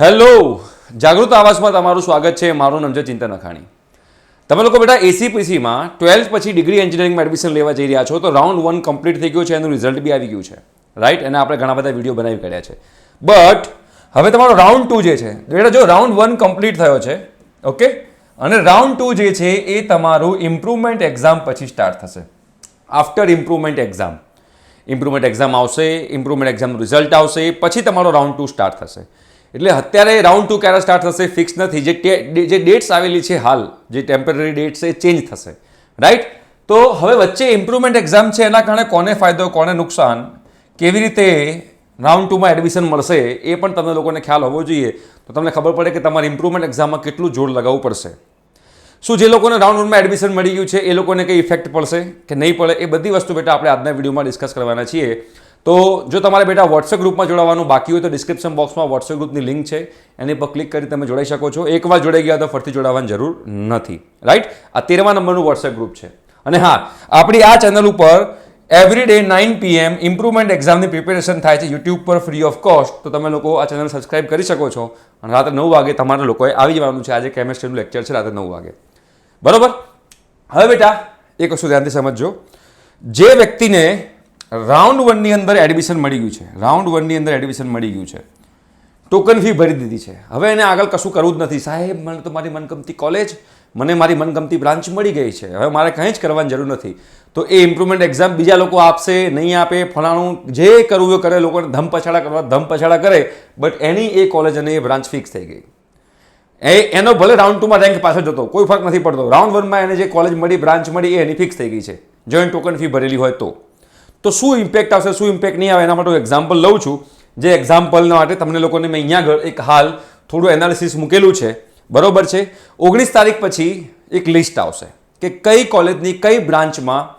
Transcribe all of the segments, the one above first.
Hello, જાગૃત આવાસમાં તમારું સ્વાગત છે. મારું નામ છે ચિંતન અખાણી. તમે લોકો બેટા એસીપીસીમાં ટ્વેલ્થ પછી ડિગ્રી એન્જિનિયરિંગમાં એડમિશન લેવા જઈ રહ્યા છો, તો રાઉન્ડ વન કમ્પ્લીટ થઈ ગયું છે, એનું રિઝલ્ટ બી આવી ગયું છે. રાઈટ અને આપણે ઘણા બધા વીડિયો બનાવી કાઢ્યા છે. બટ હવે તમારો રાઉન્ડ ટુ જે છે, બેટા જો રાઉન્ડ વન કમ્પ્લીટ થયો છે ઓકે અને રાઉન્ડ ટુ જે છે, એ તમારું ઇમ્પ્રુવમેન્ટ એક્ઝામ પછી સ્ટાર્ટ થશે. After improvement exam. Improvement exam આવશે, ઇમ્પ્રુવમેન્ટ એક્ઝામનું રિઝલ્ટ આવશે, પછી તમારો રાઉન્ડ ટુ સ્ટાર્ટ થશે. એટલે અત્યારે રાઉન્ડ ટુ ક્યારે સ્ટાર્ટ થશે ફિક્સ નથી. જે જે ડેટ્સ આવેલી છે હાલ, જે ટેમ્પરરી ડેટ્સ છે, એ ચેન્જ થશે. રાઈટ તો હવે વચ્ચે ઇમ્પ્રુવમેન્ટ એક્ઝામ છે, એના કારણે કોને ફાયદો, કોને નુકસાન, કેવી રીતે રાઉન્ડ ટુમાં એડમિશન મળશે, એ પણ તમને લોકોને ખ્યાલ હોવો જોઈએ. તો તમને ખબર પડે કે તમારે ઇમ્પ્રુવમેન્ટ એક્ઝામમાં કેટલું જોર લગાવવું પડશે. શું જે લોકોને રાઉન્ડ વનમાં એડમિશન મળી ગયું છે, એ લોકોને કંઈ ઇફેક્ટ પડશે કે નહીં પડે, એ બધી વસ્તુ બેટા આપણે આજના વિડીયોમાં ડિસ્કસ કરવાના છીએ. તો જો તમારે બેટા વોટ્સએપ ગ્રુપમાં જોડાવાનું બાકી હોય તો ડિસ્ક્રિપ્શન બોક્સમાં વોટ્સએપ ગ્રુપની લિંક છે. એની પર ક્લિક કરી તમે જોડાઈ શકો છો. એકવાર જોડાઈ ગયા તો ફરીથી જોડાવાની જરૂર નથી. રાઈટ આ તેરમા નંબરનું વોટ્સએપ ગ્રુપ છે. અને હા, આપણી આ ચેનલ ઉપર every day nine PM improvement એક્ઝામની પ્રિપેરેશન થાય છે યુટ્યુબ પર ફ્રી ઓફ કોસ્ટ તો તમે લોકો આ ચેનલ સબસ્ક્રાઇબ કરી શકો છો. અને રાત્રે નવ વાગે તમારા લોકોએ આવી જવાનું છે. આજે કેમેસ્ટ્રીનું લેક્ચર છે રાત્રે નવ વાગે. બરોબર? હવે બેટા, એક વસ્તુ ધ્યાનથી સમજજો. જે વ્યક્તિને રાઉન્ડ વનની અંદર એડમિશન મળી ગયું છે. રાઉન્ડ વનની અંદર એડમિશન મળી ગયું છે. ટોકન ફી ભરી દીધી છે. હવે એને આગળ કશું કરવું જ નથી. સાહેબ, મને તો મારી મનગમતી કોલેજ મને મારી મનગમતી બ્રાન્ચ મળી ગઈ છે. હવે મારે કંઈ જ કરવાની જરૂર નથી. તો એ ઇમ્પ્રુવમેન્ટ એક્ઝામ બીજા લોકો આપશે, નહીં આપે, ફલાણું જે કરવું એ કરે, લોકોને ધમ પછાડા કરવા, ધમ પછાડા કરે. બટ એની એ કોલેજ અને એ બ્રાન્ચ ફિક્સ થઈ ગઈ. એ, એનો ભલે રાઉન્ડ ટુમાં રેન્ક પાછળ જતો, કોઈ ફરક નથી પડતો. રાઉન્ડ વનમાં એને જે કોલેજ મળી બ્રાન્ચ મળી, એ એની ફિક્સ થઈ ગઈ છે. જો ટોકન ફી ભરેલી હોય તો. તો શું ઇમ્પેક્ટ આવશે, શું ઇમ્પેક્ટ નહીં આવે એના માટે હું એક્ઝામ્પલ લઉં છું. જે એક્ઝામ્પલ માટે તમને લોકોને મેં અહીંયા એક હાલ થોડું એનાલિસિસ મૂકેલું છે. બરોબર છે? ઓગણીસ તારીખ પછી એક લિસ્ટ આવશે કે કઈ કોલેજની કઈ બ્રાન્ચમાં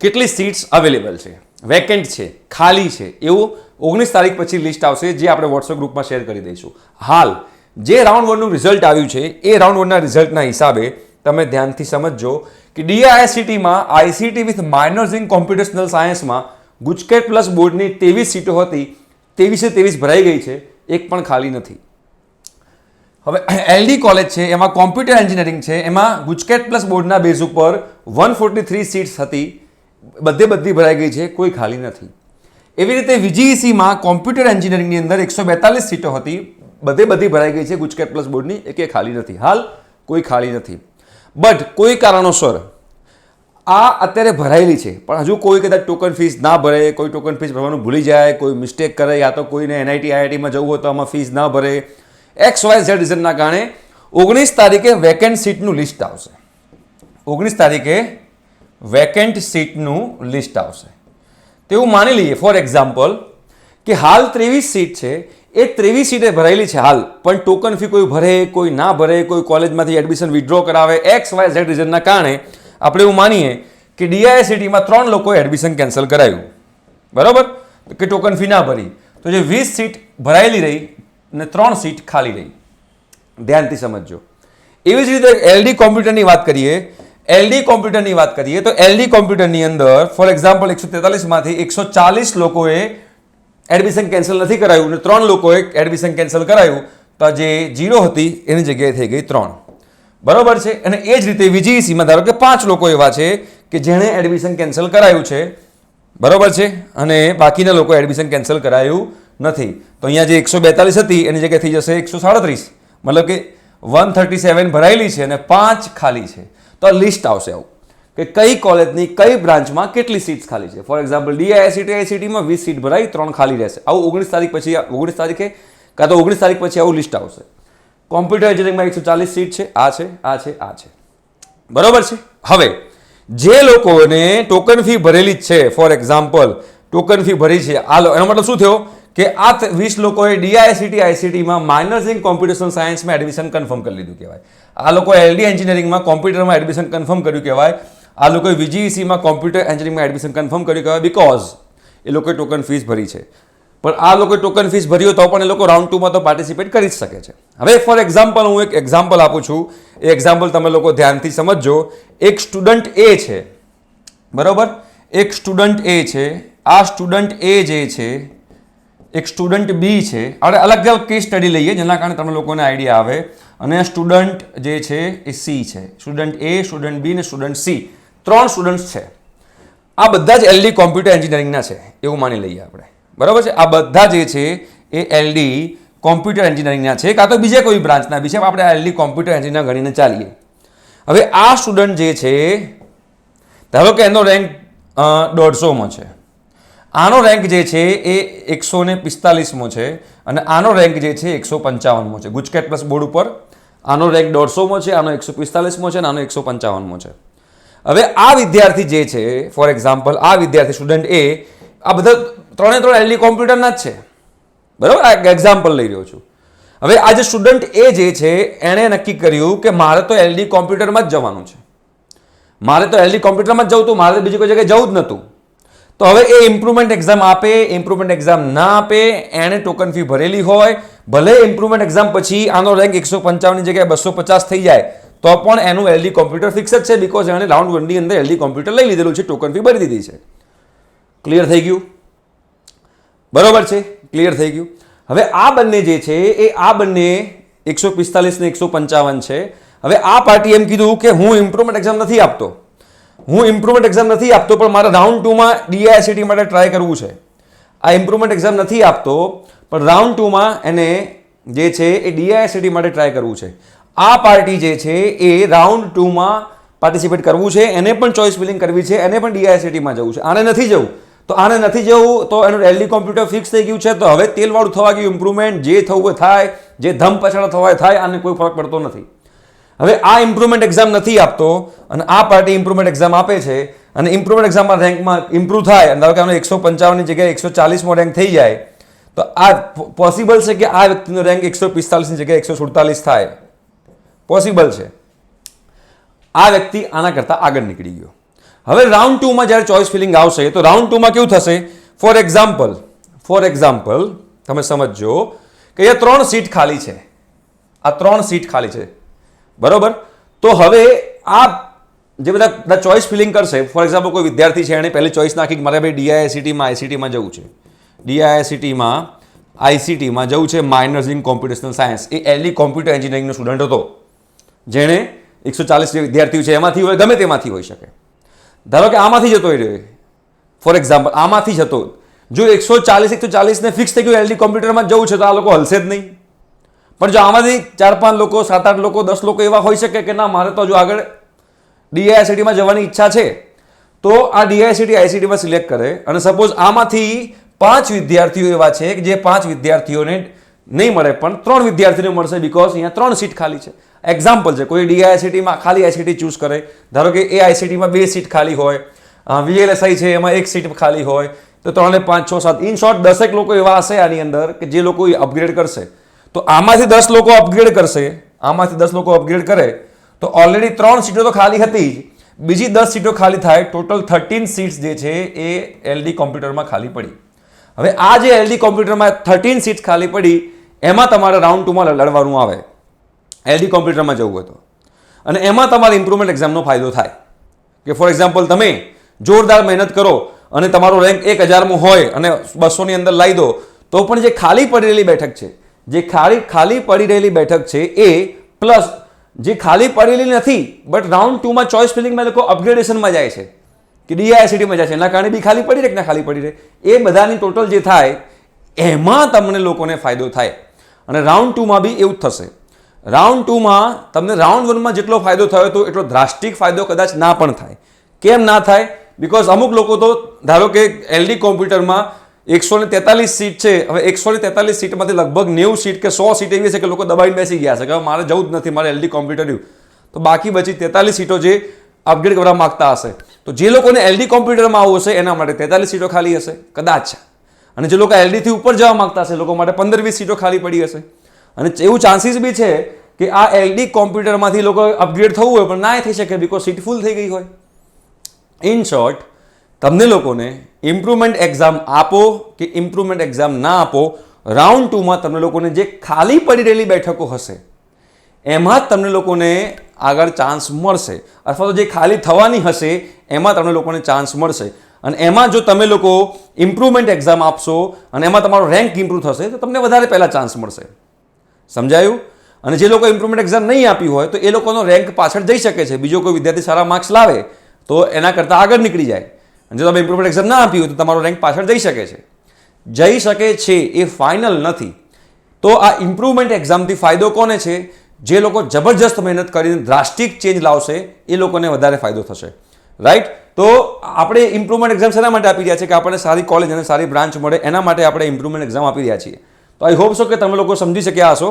કેટલી સીટ્સ અવેલેબલ છે. વેકેન્ટ છે, ખાલી છે. એવું ઓગણીસ તારીખ પછી લિસ્ટ આવશે જે આપણે વોટ્સઅપ ગ્રુપમાં શેર કરી દઈશું. હાલ, જે રાઉન્ડ વનનું રિઝલ્ટ આવ્યું છે, એ રાઉન્ડ વનના રિઝલ્ટના હિસાબે તમે ધ્યાનથી સમજજો કે ડીઆઈસીટીમાં ICT with minors in computational સાયન્સમાં ગુજકેટ પ્લસ બોર્ડની ત્રેવીસ સીટો હતી. ત્રેવીસે ત્રેવીસ ભરાઈ ગઈ છે. એક પણ ખાલી નથી. હવે એલડી કોલેજ છે, એમાં કોમ્પ્યુટર એન્જિનિયરિંગ છે, એમાં ગુજકેટ પ્લસ બોર્ડના બેઝ ઉપર વન ફોર્ટી થ્રી સીટ્સ હતી. બધે બધી ભરાઈ ગઈ છે, કોઈ ખાલી નથી. એવી રીતે વીજીઈસીમાં કોમ્પ્યુટર એન્જિનિયરિંગની અંદર એકસો બેતાલીસ સીટો હતી. બધે બધી ભરાઈ ગઈ છે, ગુજકેટ પ્લસ બોર્ડની, એકે ખાલી નથી. હાલ કોઈ ખાલી નથી. બટ કોઈ કારણોસર આ અત્યારે ભરાયેલી છે. પણ હજુ કોઈ કદાચ ટોકન ફીસ ના ભરે, કોઈ ટોકન ફીસ ભરવાનું ભૂલી જાય, કોઈ મિસ્ટેક કરે યા તો કોઈને એનઆઈટી આઈઆઈટીમાં જવું હોય તો આમાં ફીસ ના ભરે. એક્સ વાય ઝેડ રીઝનના કારણે ઓગણીસ તારીખે વેકેન્ટ સીટનું લિસ્ટ આવશે. ઓગણીસ તારીખે વેકેન્ટ સીટનું લિસ્ટ આવશે. તેવું માની લઈએ ફોર એક્ઝામ્પલ કે હાલ ત્રેવીસ સીટ છે એ ત્રેવીસ સીટે ભરાયેલી છે હાલ. પણ ટોકન ફી કોઈ ભરે, કોઈ ના ભરે, કોઈ કોલેજમાંથી એડમિશન વિડ્રો કરાવે એક્સ વાય ઝેડ રીઝનના કારણે આપણે એવું માનીએ કે ડીઆઈસીટીમાં ત્રણ લોકોએ એડમિશન કેન્સલ કરાયું. બરાબર? કે ટોકન ફી ના ભરી. તો જે વીસ સીટ ભરાયેલી રહી અને ત્રણ સીટ ખાલી રહી. ધ્યાનથી સમજજો. એવી જ રીતે એલડી કોમ્પ્યુટરની વાત કરીએ એલડી કોમ્પ્યુટરની વાત કરીએ, તો એલડી કોમ્પ્યુટરની અંદર ફોર એક્ઝામ્પલ એકસો તેતાલીસમાંથી એકસો ચાલીસ લોકોએ એડમિશન કેન્સલ નથી કરાયું અને ત્રણ લોકોએ એડમિશન કેન્સલ કરાયું તો જે જીરો હતી એની જગ્યાએ થઈ ગઈ ત્રણ. બરોબર છે? અને એ જ રીતે વીજીઈસીમાં ધારો કે પાંચ લોકો એવા છે કે જેણે એડમિશન કેન્સલ કરાયું છે. બરોબર છે? અને બાકીના લોકો એડમિશન કેન્સલ કરાયું નથી. તો અહીંયા જે એકસો બેતાલીસ હતી એની જગ્યાએ થઈ જશે એકસો સાડત્રીસ. મતલબ કે વન થર્ટી સેવન ભરાયેલી છે અને પાંચ ખાલી છે. તો આ લિસ્ટ આવશે આવું. કે કઈ કોલેજની કઈ બ્રાન્ચમાં કેટલી સીટ્સ ખાલી છે? ફોર એક્ઝામ્પલ ડીઆઈસીટી આઈસીટીમાં વીસ સીટ ભરાઈ, ત્રણ ખાલી રહેશે. આવું ઓગણીસ તારીખ પછી, ઓગણીસ તારીખે કાં તો ઓગણીસ તારીખ પછી આવું લિસ્ટ આવશે. કોમ્પ્યુટર એન્જિનિયરિંગમાં એકસો ચાલીસ સીટ છે. આ છે આ છે આ છે. બરોબર છે? હવે, જે લોકોને ટોકન ફી ભરેલી જ છે ફોર એક્ઝામ્પલ ટોકન ફી ભરી છે, આ એનો મતલબ શું થયો? કે આ વીસ લોકોએ ડીઆઈસીટી આઈસીટીમાં માઇનર્સ ઇન કોમ્પ્યુટેશન સાયન્સમાં એડમિશન કન્ફર્મ કરી લીધું કહેવાય. આ લોકો એલડી એન્જિનિયરિંગમાં કોમ્પ્યુટરમાં એડમિશન કન્ફર્મ કર્યું કહેવાય. આ લોકોએ વીજીઈસીમાં કોમ્પ્યુટર એન્જિનિયરિંગમાં એડમિશન કન્ફર્મ કર્યું કહેવાય બીકોઝ એ લોકોએ ટોકન ફીસ ભરી છે. પણ આ લોકોએ ટોકન ફીસ ભરી હોય તો પણ એ લોકો રાઉન્ડ ટુમાં તો પાર્ટિસિપેટ કરી જ શકે છે. હવે ફોર એક્ઝામ્પલ હું એક એક્ઝામ્પલ આપું છું. એ એક્ઝામ્પલ તમે લોકો ધ્યાનથી સમજજો. એક સ્ટુડન્ટ એ છે. બરોબર? એક સ્ટુડન્ટ એ છે. આ સ્ટુડન્ટ એ જે છે, એક સ્ટુડન્ટ બી છે. આપણે અલગ અલગ કેસ સ્ટડી લઈએ જેના કારણે તમને લોકોને આઈડિયા આવે. અને સ્ટુડન્ટ જે છે એ સી છે. સ્ટુડન્ટ એ સ્ટુડન્ટ બી ને સ્ટુડન્ટ સી ત્રણ સ્ટુડન્ટ્સ છે. આ બધા જ એલડી કોમ્પ્યુટર એન્જિનિયરિંગના છે, એવું માની લઈએ આપણે. બરાબર છે? આ બધા જે છે, એ એલડી કોમ્પ્યુટર એન્જિનિયરિંગના છે, કાં તો બીજા કોઈ બ્રાન્ચના બી છે આપણે એલડી કોમ્પ્યુટર એન્જિનિયર ગણીને ચાલીએ. હવે આ સ્ટુડન્ટ જે છે, ધારો કે એનો રેન્ક દોઢસોમાં છે. આનો રેન્ક જે છે, એ એકસો ને પિસ્તાલીસમો છે અને આનો રેન્ક જે છે, એકસો પંચાવનમો છે. ગુજકેટ પ્લસ બોર્ડ ઉપર. આનો રેન્ક દોઢસોમો છે, આનો એકસો પિસ્તાલીસમો છે અને આનો એકસો પંચાવનમો છે. હવે આ વિદ્યાર્થી જે છે ફોર એક્ઝામ્પલ આ વિદ્યાર્થી સ્ટુડન્ટ એ આ બધા ત્રણે ત્રણ એલડી કોમ્પ્યુટરના જ છે. બરાબર? આ એક્ઝામ્પલ લઈ રહ્યો છું. હવે આ જે સ્ટુડન્ટ એ જે છે, એણે નક્કી કર્યું કે મારે તો એલડી કોમ્પ્યુટરમાં જ જવાનું છે. મારે તો એલડી કોમ્પ્યુટરમાં જ જવું હતું મારે તો બીજી કોઈ જગ્યાએ જવું જ નહોતું. તો હવે એ ઇમ્પ્રુવમેન્ટ એક્ઝામ આપે ઇમ્પ્રુવમેન્ટ એક્ઝામ ના આપે, એણે ટોકન ફી ભરેલી હોય, ભલે ઇમ્પ્રુવમેન્ટ એક્ઝામ પછી આનો રેન્ક એકસો પંચાવનની જગ્યાએ બસો પચાસ થઈ જાય તો પણ એનું એલડી કોમ્પ્યુટર ફિક્સ જ છે બિકોઝ એણે રાઉન્ડ વનની અંદર એલડી કોમ્પ્યુટર લઈ લીધેલું છે ટોકન ફી ભરી દીધી છે. ક્લિયર થઈ ગયું? બરોબર છે ક્લિયર થઈ ગયું. હવે આ બંને જે છે, એ આ બંને એકસો પિસ્તાલીસ ને એકસો પંચાવન છે. હવે આ પાર્ટી એમ કીધું કે હું ઇમ્પ્રુવમેન્ટ એક્ઝામ નથી આપતો. હું ઇમ્પ્રુવમેન્ટ એક્ઝામ નથી આપતો, પણ મારે રાઉન્ડ ટુમાં ડીઆઈસીટી માટે ટ્રાય કરવું છે. આ ઇમ્પ્રુવમેન્ટ એક્ઝામ નથી આપતો, પણ રાઉન્ડ ટુમાં એને જે છે, એ ડીઆઈસીટી માટે ટ્રાય કરવું છે. આ પાર્ટી જે છે એ રાઉન્ડ ટુમાં પાર્ટિસિપેટ કરવું છે, એને પણ ચોઇસ ફિલિંગ કરવી છે, એને પણ ડીઆઈસીટીમાં જવું છે. આને નથી જવું. તો આને નથી જવું, તો એનું રેલી કોમ્પ્યુટર ફિક્સ થઈ ગયું છે, તો હવે તેલવાળું થવા ગયું ઇમ્પ્રુવમેન્ટ જે થવું થાય, જે ધમ પછાડા થવા થાય, આને કોઈ ફરક પડતો નથી. હવે આ ઇમ્પ્રુવમેન્ટ એક્ઝામ નથી આપતો, અને આ પાર્ટી ઇમ્પ્રુવમેન્ટ એક્ઝામ આપે છે, અને ઇમ્પ્રુવમેન્ટ એક્ઝામમાં રેન્કમાં ઇમ્પ્રુવ થાય, અને ધારો કે આનો એકસો પંચાવનની જગ્યાએ એકસો ચાલીસમાં રેન્ક થઈ જાય, તો આ પોસિબલ છે કે આ વ્યક્તિનો રેન્ક એકસો પિસ્તાલીસની જગ્યાએ એકસો સુડતાલીસ થાય? પોસિબલ છે. આ વ્યક્તિ આના કરતાં આગળ નીકળી ગયો. હવે રાઉન્ડ ટુમાં જ્યારે ચોઇસ ફિલિંગ આવશે, તો રાઉન્ડ ટુમાં કેવું થશે? ફોર એક્ઝામ્પલ ફોર એક્ઝામ્પલ તમે સમજજો કે અહીંયા ત્રણ સીટ ખાલી છે. આ ત્રણ સીટ ખાલી છે. બરોબર? તો હવે આ જે બધા બધા ચોઇસ ફિલિંગ કરશે ફોર એક્ઝામ્પલ કોઈ વિદ્યાર્થી છે એણે પહેલી ચોઇસ નાખી કે મારે ભાઈ ડીઆઈઆઈસીટીમાં આઈસીટીમાં જવું છે. ડીઆઈઆઈસીટીમાં આઈસીટીમાં જવું છે માઇનર્સ ઇન કોમ્પ્યુટેશનલ સાયન્સ એ એલી કોમ્પ્યુટર એન્જિનિયરિંગનો સ્ટુડન્ટ હતો. જેણે એકસો ચાલીસ જે વિદ્યાર્થીઓ છે એમાંથી હોય, ગમે તેમાંથી હોઈ શકે. ધારો કે આમાંથી જતો રહ્યો ફોર એક્ઝામ્પલ આમાંથી જતો જો એકસો ચાલીસ, એકસો ચાલીસને ફિક્સ થઈ ગયું એલડી કોમ્પ્યુટરમાં જવું છે તો આ લોકો હલશે જ નહીં. પણ જો આમાંથી ચાર પાંચ લોકો સાત આઠ લોકો, દસ લોકો એવા હોઈ શકે કે ના, મારે તો જો આગળ ડીઆઈસીટીમાં જવાની ઈચ્છા છે, તો આ ડીઆઈસીટી આઈસીટીમાં સિલેક્ટ કરે. અને સપોઝ આમાંથી પાંચ વિદ્યાર્થીઓ એવા છે કે જે પાંચ વિદ્યાર્થીઓને નહીં મળે, પણ ત્રણ વિદ્યાર્થીને મળશે બિકોઝ અહીંયા ત્રણ સીટ ખાલી છે. એક્ઝામ્પલ છે, કોઈ ડીઆઈસીટીમાં ખાલી આઈસીટી ચૂઝ કરે. ધારો કે એ આઈસીટીમાં બે સીટ ખાલી હોય વીએલએસઆઈ છે, એમાં એક સીટ ખાલી હોય, તો ત્રણે પાંચ છ સાત. ઇન શોર્ટ દસેક લોકો એવા હશે આની અંદર કે જે લોકો અપગ્રેડ કરશે. તો આમાંથી દસ લોકો અપગ્રેડ કરશે, આમાંથી દસ લોકો અપગ્રેડ કરે, તો ઓલરેડી ત્રણ સીટો તો ખાલી હતી જ. બીજી દસ સીટો ખાલી થાય ટોટલ થર્ટીન સીટ્સ જે છે એ એલડી કોમ્પ્યુટરમાં ખાલી પડી. હવે આ જે એલડી કોમ્પ્યુટરમાં થર્ટીન સીટ્સ ખાલી પડી એમાં તમારે રાઉન્ડ ટુમાં લડવાનું આવે. એલડી કોમ્પ્યુટરમાં જવું હોય તો. અને એમાં તમારે ઇમ્પ્રુવમેન્ટ એક્ઝામનો ફાયદો થાય. કે ફોર એક્ઝામ્પલ તમે જોરદાર મહેનત કરો અને તમારો રેન્ક એક હજારમો હોય અને બસોની અંદર લાવી દો, તો પણ જે ખાલી પડી રહેલી બેઠક છે, જે ખાલી ખાલી પડી રહેલી બેઠક છે એ પ્લસ જે ખાલી પડેલી નથી બટ રાઉન્ડ ટુમાં ચોઇસ ફિલિંગમાં લોકો અપગ્રેડેશનમાં જાય છે. કે ડીઆઈસીટીમાં જાય છે. એના કારણે બી ખાલી પડી રહે કે ના ખાલી પડી રહે? એ બધાની ટોટલ જે થાય, એમાં તમને લોકોને ફાયદો થાય. અને રાઉન્ડ ટુમાં બી એવું જ થશે. રાઉન્ડ ટુમાં તમને રાઉન્ડ વનમાં જેટલો ફાયદો થયો હતો એટલો દ્રાષ્ટિક ફાયદો કદાચ ના પણ થાય. કેમ ના થાય? બિકોઝ અમુક લોકો તો ધારો કે એલડી કોમ્પ્યુટરમાં એકસો ને તેતાલીસ સીટ છે, હવે એકસો ને તેતાલીસ સીટમાંથી લગભગ નેવું સીટ કે સો સીટ એવી છે કે લોકો દબાઈને બેસી ગયા છે કે મારે જવું જ નથી, મારે એલડી કોમ્પ્યુટર તો બાકી બચી તેતાલીસ સીટો જે અપગ્રેડ કરવા માગતા હશે. તો જે લોકોને એલડી કોમ્પ્યુટરમાં આવવું હશે, એના માટે તેતાલીસ સીટો ખાલી હશે. કદાચ. અને જે લોકો એલડીથી ઉપર જવા માગતા હશે, લોકો માટે પંદર વીસ સીટો ખાલી પડી હશે. અને એવું ચાન્સીસ બી છે કે આ એલડી કોમ્પ્યુટરમાંથી લોકો અપગ્રેડ થવું હોય, પણ ના થઈ શકે બિકોઝ સીટ ફૂલ થઈ ગઈ હોય. ઇન શોર્ટ તમને લોકોને ઇમ્પ્રુવમેન્ટ એક્ઝામ આપો કે ઇમ્પ્રુવમેન્ટ એક્ઝામ ના આપો રાઉન્ડ ટુમાં તમને લોકોને જે ખાલી પડી રહેલી બેઠકો હશે, એમાં જ તમને લોકોને આગળ ચાન્સ મળશે. અથવા તો જે ખાલી થવાની હશે, એમાં તમને લોકોને ચાન્સ મળશે. અને એમાં જો તમે લોકો ઇમ્પ્રુવમેન્ટ એક્ઝામ આપશો અને એમાં તમારો રેન્ક ઇમ્પ્રૂવ થશે, તો તમને વધારે પહેલાં ચાન્સ મળશે. સમજાયું? અને જે લોકો ઇમ્પ્રુવમેન્ટ એક્ઝામ નહીં આપી હોય, તો એ લોકોનો રેન્ક પાછળ જઈ શકે છે. બીજો કોઈ વિદ્યાર્થી સારા માર્ક્સ લાવે, તો એના કરતાં આગળ નીકળી જાય. અને જો તમે ઇમ્પ્રુવમેન્ટ એક્ઝામ ના આપી હોય, તો તમારો રેન્ક પાછળ જઈ શકે છે. જઈ શકે છે એ ફાઇનલ નથી. તો આ ઇમ્પ્રુવમેન્ટ એક્ઝામથી ફાયદો કોને છે? જે લોકો જબરજસ્ત મહેનત કરીને દ્રાસ્ટિક ચેન્જ લાવશે, એ લોકોને વધારે ફાયદો થશે. રાઈટ તો આપણે ઇમ્પ્રુવમેન્ટ એક્ઝામ શેના માટે આપી રહ્યા છે કે આપણને સારી કોલેજ અને સારી બ્રાન્ચ મળે, એના માટે આપણે ઇમ્પ્રુવમેન્ટ એક્ઝામ આપી રહ્યા છીએ. તો આઈ હોપ સો કે તમે લોકો સમજી શક્યા હશો.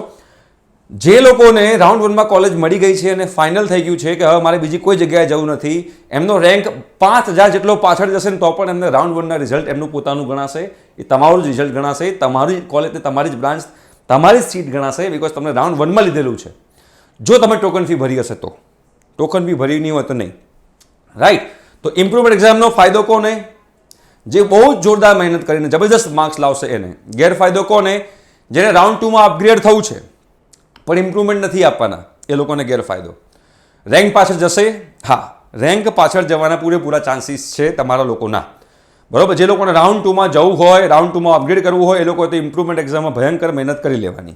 જે લોકોને રાઉન્ડ વનમાં કોલેજ મળી ગઈ છે અને ફાઇનલ થઈ ગયું છે કે હવે મારે બીજી કોઈ જગ્યાએ જવું નથી, એમનો રેન્ક પાંચ હજાર જેટલો પાછળ જશે ને તો પણ એમને રાઉન્ડ વનના રિઝલ્ટ એમનું પોતાનું ગણાશે. એ તમારું જ રિઝલ્ટ ગણાશે, તમારી કોલેજ તમારી જ બ્રાન્ચ તમારી જ સીટ ગણાશે બિકોઝ તમને રાઉન્ડ વનમાં લીધેલું છે. જો તમે ટોકન ફી ભરી હશે તો. ટોકન ફી ભરી નહીં હોય તો નહીં. રાઈટ તો ઇમ્પ્રુવમેન્ટ એક્ઝામનો ફાયદો કોને? જે બહુ જ જોરદાર મહેનત કરીને જબરદસ્ત માર્ક્સ લાવશે એને. ગેરફાયદો કોને? જેને રાઉન્ડ ટુમાં અપગ્રેડ થવું છે, પણ ઇમ્પ્રુવમેન્ટ નથી આપવાના, એ લોકોને ગેરફાયદો. રેન્ક પાછળ જશે? હા. રેન્ક પાછળ જવાના પૂરેપૂરા ચાન્સીસ છે તમારા લોકોના. બરાબર? જે લોકોને રાઉન્ડ ટુમાં જવું હોય રાઉન્ડ ટુમાં અપગ્રેડ કરવું હોય, એ લોકોએ તો ઇમ્પ્રુવમેન્ટ એક્ઝામમાં ભયંકર મહેનત કરી લેવાની.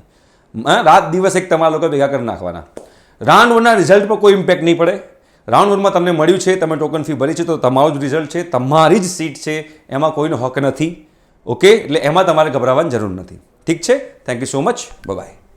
રાત દિવસ એક તમારા લોકો ભેગા કરી નાખવાના. રાઉન્ડ વનના રિઝલ્ટ પર કોઈ ઇમ્પેક્ટ નહીં પડે. રાઉન્ડ વનમાં તમને મળ્યું છે, તમે ટોકન ફી ભરી છે, તો તમારું જ રિઝલ્ટ છે, તમારી જ સીટ છે, એમાં કોઈનો હક નથી. ઓકે એટલે એમાં તમારે ગભરાવાની જરૂર નથી. ઠીક છે? Thank you so much bye